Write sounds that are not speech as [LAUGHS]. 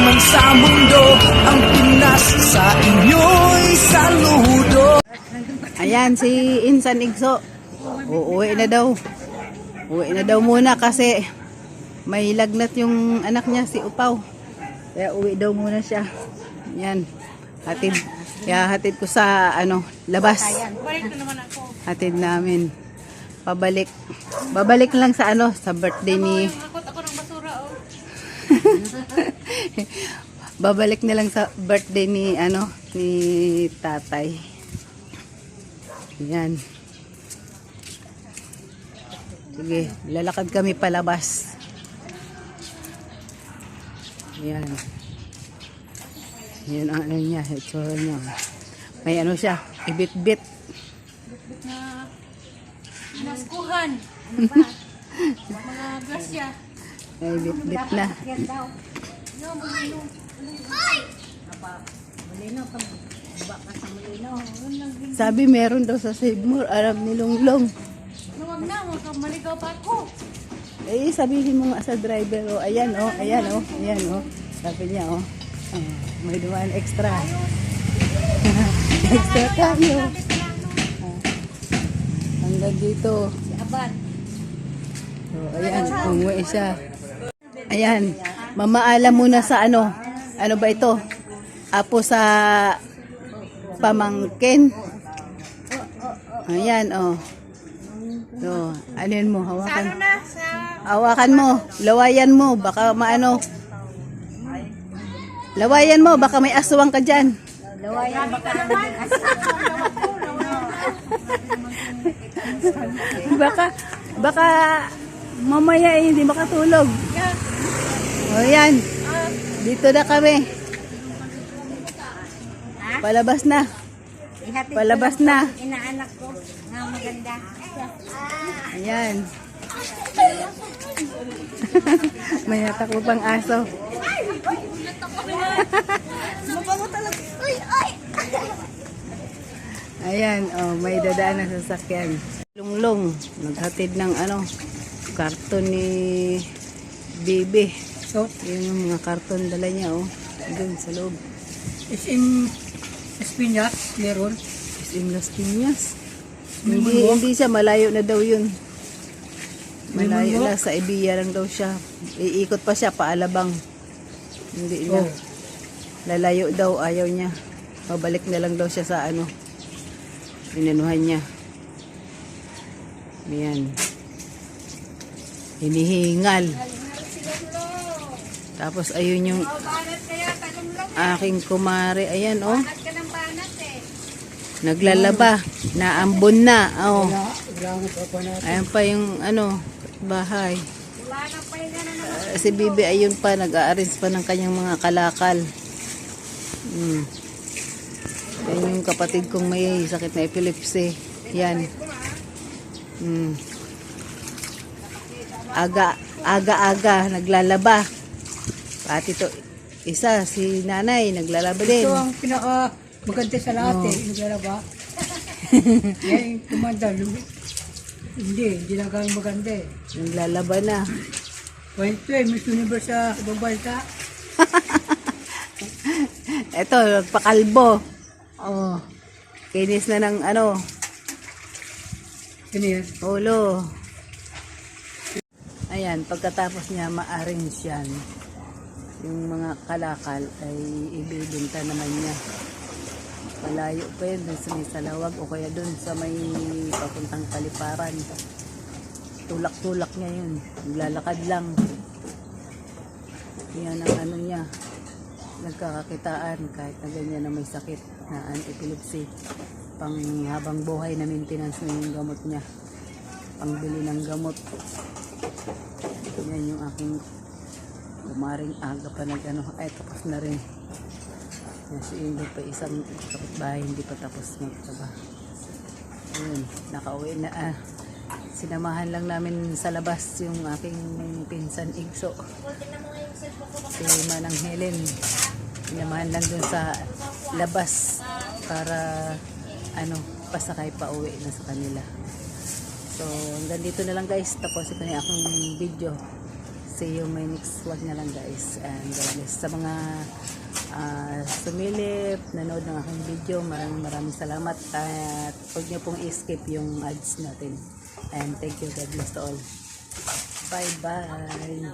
man sa mundo Ang Pinas sa inyo'y saludo Ayan, si Insan Igso. Uuwi na daw. Uuwi na daw muna kasi may lagnat yung anak niya, si Upaw. Kaya uwi daw muna siya. Ayan. Hatid. Kaya hatid ko sa ano, labas. Hatid namin. Pabalik. Babalik lang sa ano, sa birthday ni... [LAUGHS] [LAUGHS] Babalik na lang sa birthday ni ano, ni tatay. Yan. Sige, lalakad kami palabas. Yan. Yan ang ano niya, itsura niya. May ano siya, ibit-bit. Maskuhan. Ano ba? [LAUGHS] Mga grasya. May ibit-bit na. Sabi meron daw sa Seymour, alam ni Longlong. Huwag na, huwag kang maligaw pa ako. Eh, sabihin mo nga sa driver, oh, ayan, oh, ayan, oh, ayan, oh. Sabi niya, oh, ah, may dumaan extra. [LAUGHS] extra tayo. Ah, hanggang dito. Si Abad. Oh, ayan, umuwi siya. Ayan, mamaalam muna sa ano, ano ba ito? Apo sa pamangkin. Ayan, oh. So, ano yun mo, hawakan. na? Sa... Hawakan mo, lawayan mo, baka maano. Lawayan mo, baka may aswang ka dyan. Lawayan baka naman. [LAUGHS] baka, baka mamaya eh, hindi makatulog. O yan, dito na kami. Palabas na. Palabas na. Inaanak ko na maganda. Ayan. [LAUGHS] May natakbo pang aso. [LAUGHS] Ayan, oh, may dadaan na sasakyan. Lunglong, naghatid ng ano, karton ni Bibi. So, yun yung mga karton dala niya, oh. Doon sa loob. SM Espinas, meron. SM Las Piñas. Hindi, hindi siya, malayo na daw yun. Malayo na, sa Ibiya lang daw siya. Iikot pa siya, paalabang. Hindi na. Oh. Lalayo daw, ayaw niya. Pabalik na lang daw siya sa ano. Inanuhan niya. Ayan. Hinihingal. Tapos ayun yung aking kumare. Ayan oh. Naglalaba. Naambon na. Oh. Ayan pa yung ano, bahay. Uh, si Bibi ayun pa, nag-a-arrange pa ng kanyang mga kalakal. Mm. Yan yung kapatid kong may sakit na epilepsy. Yan. Mm. Aga, aga-aga, naglalaba. Pati to, isa, si nanay, naglalaba din. Ito ang pinaka maganda sa lahat eh. Naglalaba. [LAUGHS] Yan yung kumanda. lumi- Hindi, hindi lang ganun maganda eh. Naglalaba na. Point to eh, Miss Universe sa ibang bansa. Eto, nagpakalbo. Oh. Kinis na ng ano, Yan yan. ulo. Ayan, pagkatapos niya ma-arrange yan, yung mga kalakal ay ibibinta naman niya. Malayo pa yun dun sa may salawag o kaya dun sa may papuntang kaliparan. Tulak-tulak niya yun. Naglalakad lang. Yan ang ano niya. Nagkakakitaan kahit na ganyan na may sakit na epilepsy. Pang habang buhay na maintenance na yung gamot niya. Pangbili ng gamot. Yan yung aking umaring aga pa nag ano. Ay tapos na rin. Si Ingrid pa isang kapitbahay hindi pa tapos magtrabaho. Ayun, nakauwi na ah. Sinamahan lang namin sa labas yung aking pinsan Igso. Si Manang Helen. Sinamahan lang dun sa labas para ano, pasakay pa uwi na sa kanila. So, hanggang dito na lang guys. Tapusin ko na yung aking video. See you my next vlog na lang guys. And God bless. Sa mga ah, sumilip, nanood ng aking video, maraming maraming salamat. At huwag niyo pong i-skip yung ads natin. And thank you. God bless to all. Bye-bye.